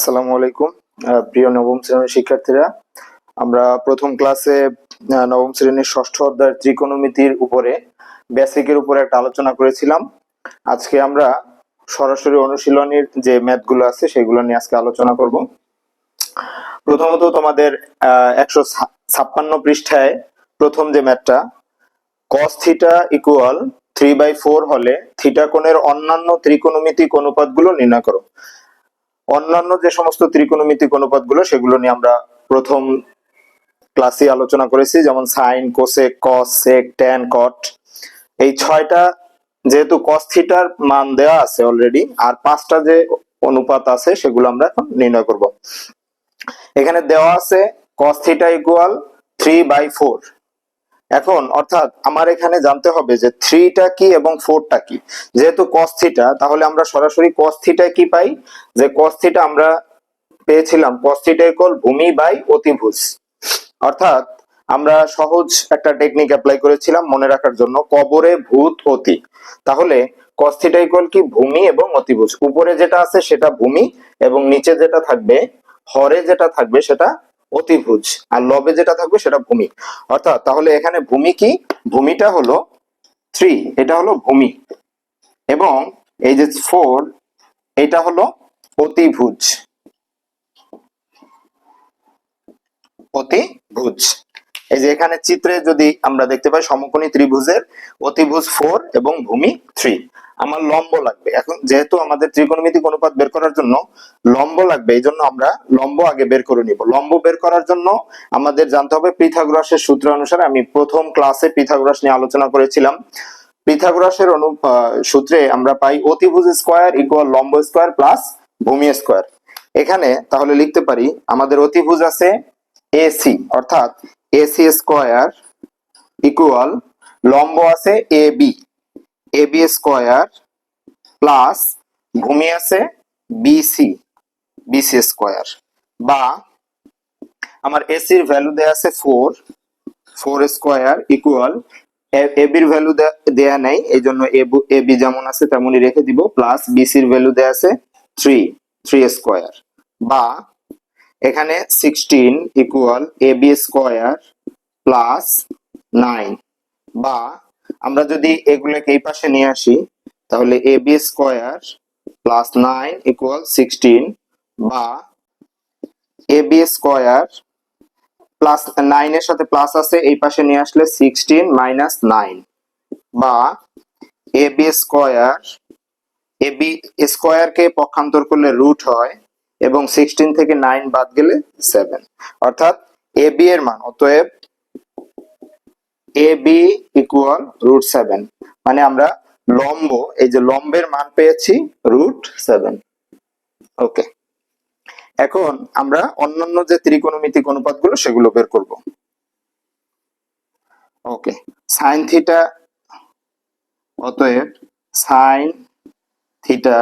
আসসালামু আলাইকুম। প্রিয় নবম শ্রেণির শিক্ষার্থীরা, আমরা প্রথম ক্লাসে নবম শ্রেণির ষষ্ঠ অধ্যায়ের ত্রিকোণমিতির উপরে বেসিকের উপরে একটা আলোচনা করেছিলাম। আজকে আমরা সরাসরি অনুশীলনীর যে ম্যাথগুলো আছে, সেগুলো নিয়ে আজকে আলোচনা করব। প্রথমত তোমাদের একশো ছাপ্পান্ন পৃষ্ঠায় প্রথম যে ম্যাথটা cos theta equal three by four হলে থিটা কোণের অন্যান্য ত্রিকোণমিতিক অনুপাতগুলো নির্ণয় করো। অন্যান্য যে সমস্ত ত্রিকোণমিতিক অনুপাতগুলো, সেগুলো নিয়ে আমরা প্রথম ক্লাসে আলোচনা করেছি, যেমন sine cosec cos sec tan cot এই ছয়টা যেহেতু কস থিটার মান দেওয়া আছে অলরেডি আর পাঁচটা যে অনুপাত আছে, সেগুলো আমরা এখন নির্ণয় করব। এখানে দেওয়া আছে cos theta equal three by four এখন, অর্থাৎ আমার এখানে জানতে হবে যে থ্রিটা কি এবং ফোরটা কি। যেহেতু কস থিটা তাহলে আমরা সরাসরি কস কি পাই? যে কস থিটা আমরা পেয়েছিলাম কস থিটা ইকুয়াল ভূমি বাই অতিভুজ। অর্থাৎ আমরা সহজ একটা টেকনিক অ্যাপ্লাই করেছিলাম মনে রাখার জন্য, কবরে ভূত অতি। তাহলে কস থিটা ইকুয়াল কি? ভূমি এবং অতিভুজ। উপরে যেটা আছে সেটা ভূমি এবং নিচে যেটা থাকবে, হরে যেটা থাকবে সেটা অতিভুজ। আর লবে যেটা থাকবে সেটা ভূমি। অর্থাৎ তাহলে এখানে ভূমি কি? ভূমিটা হলো থ্রি এটা হলো ভূমি। এবং এই যে ফোর এটা হলো অতিভুজ। অতিভুজ। এই যে এখানে চিত্রে যদি আমরা দেখতে পাই সমকোণী ত্রিভুজের অতিভুজ ফোর এবং ভূমি থ্রি আমার লম্ব লাগবে। এখন যেহেতু আমাদের ত্রিকোণমিতিক অনুপাত বের করার জন্য লম্ব লাগবে, এই জন্য আমরা লম্ব আগে বের করে নিব। লম্ব বের করার জন্য আমাদের জানতে হবে পিথাগোরাসের সূত্র অনুসারে আমি প্রথম ক্লাসে পিথাগোরাস নিয়ে আলোচনা করেছিলাম। পিথাগোরাসের অনু সূত্রে আমরা পাই অতিভুজ স্কোয়ার ইকুয়াল লম্ব স্কোয়ার প্লাস ভূমি স্কোয়ার। এখানে তাহলে লিখতে পারি, আমাদের অতিভুজ আছে এসি, অর্থাৎ এসি স্কোয়ার ইকুয়াল লম্ব আছে A B. A B square plus ভূমি আছে বিসি বিসি স্কোয়ার বা আমার এসির ভ্যালু দেয়া আছে ফোর ফোর স্কোয়ার ইকুয়াল এবির ভ্যালু দেয়া নেই এই জন্য এ বি যেমন আছে তেমনই রেখে দিব প্লাস বিসির ভ্যালু দেয়া আছে থ্রি থ্রি স্কোয়ার বা এখানে sixteen equal A B square plus nine বা আমরা যদি এগুলোকে এই পাশে নিয়ে আসি, তাহলে A B square plus nine equal sixteen বা এ বি স্কোয়ার প্লাস নাইনের সাথে প্লাস আছে, এই পাশে নিয়ে আসলে সিক্সটিন মাইনাস নাইন বা A B square A B স্কোয়ারকে পক্ষান্তর করলে রুট হয় এবং সিক্সটিন থেকে নাইন বাদ গেলে সেভেন অর্থাৎ এ বি এর মান, অতএব A B equal root seven মানে আমরা লম্ব, এই যে লম্বের মান পেয়েছি রুট সেভেন ওকে এখন আমরা অন্যান্য যে ত্রিকোণমিতিক অনুপাতগুলো সেগুলো বের করব। ওকে সাইন থিটা অতএব sine theta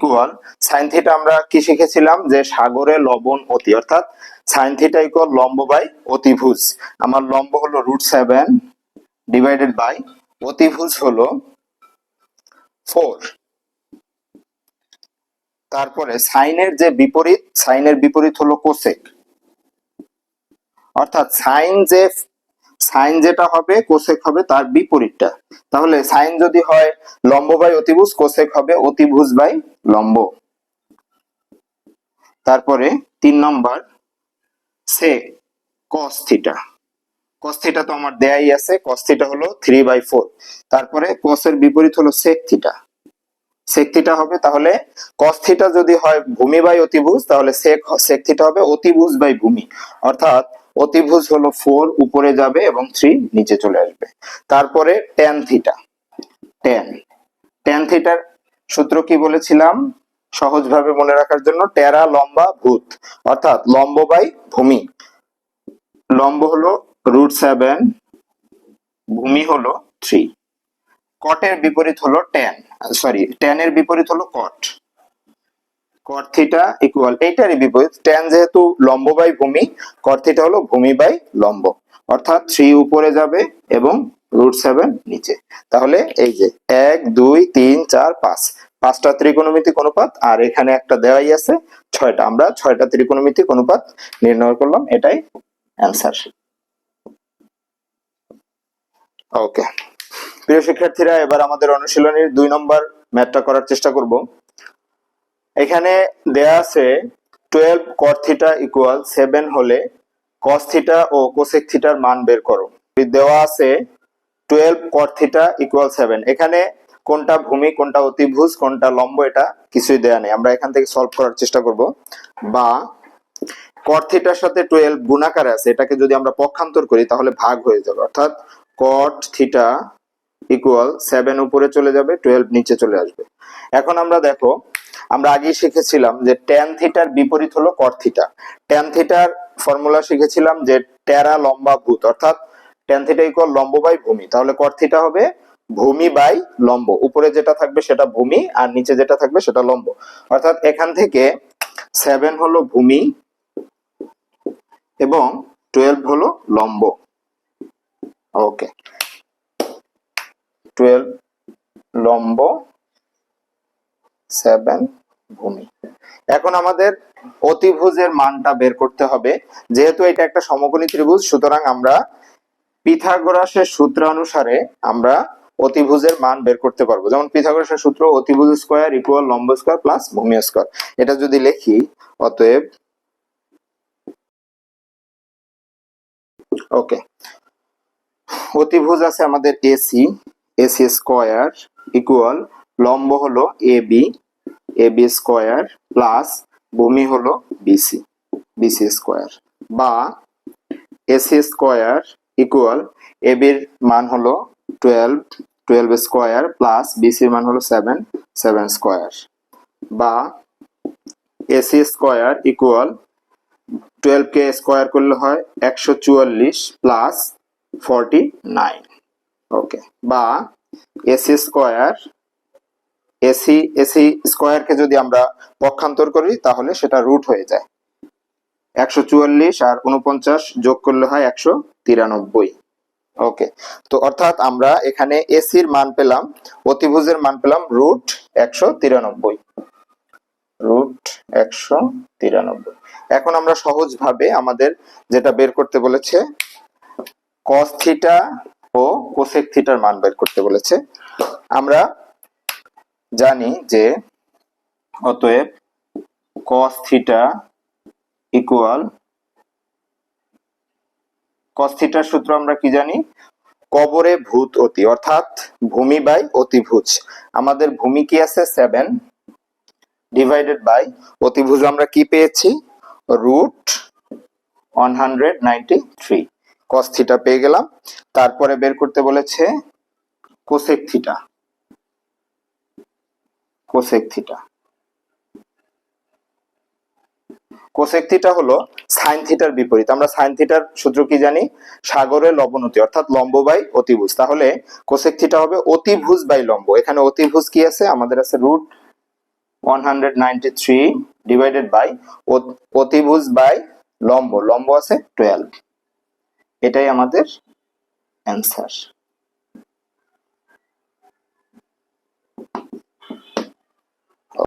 equal sine theta আমরা কি শিখেছিলাম? যে সাগরে লবণ অতি, অর্থাৎ সাইন থিটা ইকুয়াল লম্ব বাই অতিভুজ। আমার লম্ব হলো রুট সেভেন ডিভাইডেড বাই অতিভুজ হলো ফোর। তারপরে সাইনের যে বিপরীত, সাইনের বিপরীত হলো কোসেক। অর্থাৎ সাইন যে, সাইন যেটা হবে, কোসেক হবে তার বিপরীতটা। তাহলে সাইন যদি হয় লম্ব বাই অতিভুজ, কোসেক হবে অতিভুজ বাই লম্ব। তারপরে তিন নম্বর সে কস থিটা তো আমার দেয়াই আছে কস হলো থ্রি বাই ফোর তারপরে কোসের বিপরীত হলো সেক থিটা সেক হবে তাহলে যদি হয় ভূমি বাই অতিভুজ, তাহলে সেক সেক থিটা হবে অতিভুজ বাই ভূমি। অর্থাৎ অতিভুজ হলো ফোর উপরে যাবে এবং থ্রি নিচে চলে আসবে। তারপরে ট্যান থিটা ট্যান ট্যান থিটার সূত্র কি বলেছিলাম? সহজভাবে মনে রাখার জন্য টেরা লম্বা ভূত, অর্থাৎ লম্ব বাই ভূমি। লম্ব হলো রুট সেভেন, ভূমি হলো থ্রি। কটের বিপরীত হলো ট্যান সরি ট্যানের বিপরীত হলো কট। কট থিটা ইকুয়াল এইটারই বিপরীত। ট্যান যেহেতু লম্ব বাই ভূমি, কট থিটা হলো ভূমি বাই লম্ব। অর্থাৎ থ্রি উপরে যাবে এবং রুট সেভেন নিচে। তাহলে এই যে এক, দুই, তিন, চার, পাঁচ। পাঁচটা ত্রিকোণমিতিক অনুপাত, আর এখানে একটা দেওয়াই আছে, ছয়টা। আমরা ছয়টা ত্রিকোণমিতিক অনুপাত নির্ণয় করলাম, এটাই অ্যান্সার ওকে প্রিয় শিক্ষার্থীরা, এবার আমাদের অনুশীলনীর দুই নম্বর ম্যাথটা করার চেষ্টা করব। এখানে দেয়া আছে twelve cot theta equal seven হলে কস থিটা ও কোসেক থিটার মান বের করো। দেওয়া আছে twelve cot theta equal seven এখানে কোনটা ভূমি, কোনটা অতিভুজ, কোনটা লম্ব, এটা কিছুই দেয়া নেই। আমরা এখান থেকে সলভ করার চেষ্টা করব। বা কট থিটার সাথে টুয়েলভ গুণাকারে আছে, এটাকে যদি আমরা পক্ষান্তর করি, তাহলে ভাগ হয়ে যাবে। অর্থাৎ কট থিটা ইকুয়াল সেভেন উপরে চলে যাবে টুয়েলভ নিচে চলে আসবে। এখন আমরা দেখো, আমরা আগেই শিখেছিলাম যে ট্যান থিটার বিপরীত হলো কট থিটা ট্যান থিটার ফর্মুলা শিখেছিলাম যে টেরা লম্বা ভূত, অর্থাৎ ট্যান থিটা ইকুয়াল লম্ব বাই ভূমি। তাহলে কট হবে ভূমি বাই লম্ব। উপরে যেটা থাকবে সেটা ভূমি, আর নিচে যেটা থাকবে সেটা লম্ব। অর্থাৎ এখান থেকে সেভেন হলো ভূমি এবং টুয়েলভ হলো লম্ব। ওকে টুয়েলভ লম্ব সেভেন ভূমি। এখন আমাদের অতিভুজের মানটা বের করতে হবে। যেহেতু এটা একটা সমকোণী ত্রিভুজ, সুতরাং আমরা পিথাগোরাসের সূত্র অনুসারে আমরা অতিভুজের মান বের করতে পারব। যেমন পিথাগোরাসের সূত্র অতিভুজ স্কয়ার ইকুয়াল লম্ব স্কয়ার প্লাস ভূমি স্কয়ার। এটা যদি লিখি, অতএব ওকে। অতিভুজ আছে আমাদের এসি এসি স্কয়ার ইকুয়াল লম্ব হলো A B A B square plus ভূমি হলো বিসি বিসি স্কয়ার। বা এসি স্কয়ার ইকুয়াল এ বির মান হলো টুয়েলভ টুয়েলভ স্কয়ার প্লাস বিসির মান হলো সেভেন সেভেন স্কয়ার বা এসি স্কয়ার ইকুয়াল টুয়েলভ কে স্কোয়ার করলে হয় একশো চুয়াল্লিশ প্লাস ফর্টি নাইন ওকে বা এসি স্কোয়ার এসি এসি স্কোয়ারকে যদি আমরা পক্ষান্তর করি তাহলে সেটা রুট হয়ে যায়। একশো চুয়াল্লিশ আর উনপঞ্চাশ যোগ করলে হয় একশো তিরানব্বই। ওকে তো অর্থাৎ আমরা এখানে এসির মান পেলাম, অতিভুজের মান পেলাম রুট একশো তিরানব্বই। রুট একশো তিরানব্বই। এখন আমরা সহজভাবে আমাদের যেটা বের করতে বলেছে কস থিটা ও কোসেক থিটার মান বের করতে বলেছে। আমরা জানি যে অতএব কস থিটা ইকুয়াল কস থিটার সূত্র আমরা কি জানি? কবরে ভূত অতি, অর্থাৎ ভূমি বাই অতিভুজ। আমাদের ভূমি কি আছে? সেভেন ডিভাইডেড বাই অতিভুজ আমরা কি পেয়েছি? Root one hundred ninety three cos theta পেয়ে গেলাম। তারপরে বের করতে বলেছে cosec theta cosec theta cosec theta হলো সাইন থিটার বিপরীত। আমরা সাইন থিটার সূত্র কি জানি? সাগরের লবণতি অর্থাৎ লম্ব বাই অতিভুজ। তাহলে কোসেক থিটা হবে অতিভুজ বাই লম্ব। এখানে অতিভুজ কি আছে? আমাদের আছে রুট 193 ডিভাইডেড বাই অতিভুজ বাই লম্ব। লম্ব আছে 12 এটাই আমাদের অ্যান্সার